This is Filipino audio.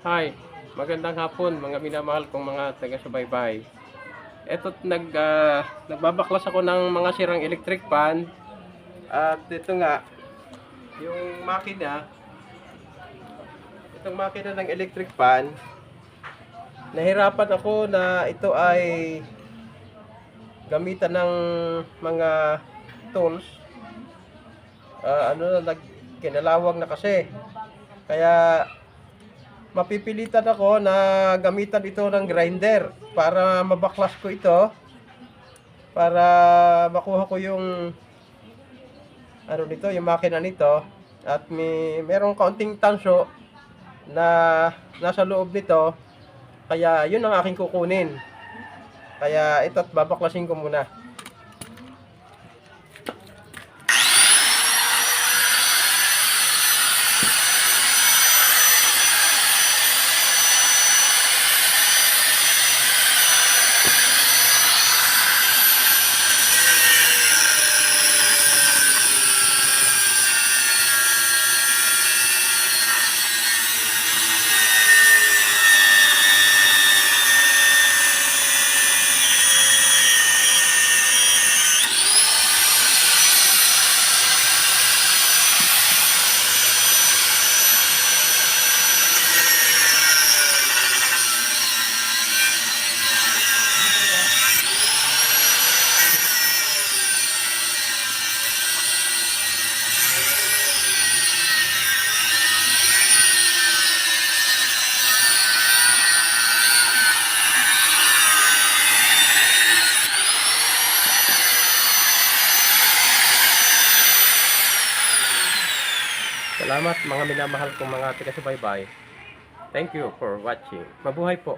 Hi, magandang hapon mga minamahal kong mga taga-subaybay. Ito nag ah, nagbabaklas ako ng mga sirang electric fan. At ito nga yung makina. Itong makina ng electric fan nahirapan ako na ito ay gamitan ng mga tools. Ah, ano na nag kinalawag na kasi. Kaya mapipilitan ako na gamitan ito ng grinder para mabaklas ko ito para makuha ko yung ano nito, yung makina nito. At may merong kaunting tansyo na nasa loob nito. Kaya yun ang aking kukunin. Kaya ito at babaklasin ko muna Salamat mga minamahal kong mga taga-subaybay. Thank you for watching. Mabuhay po.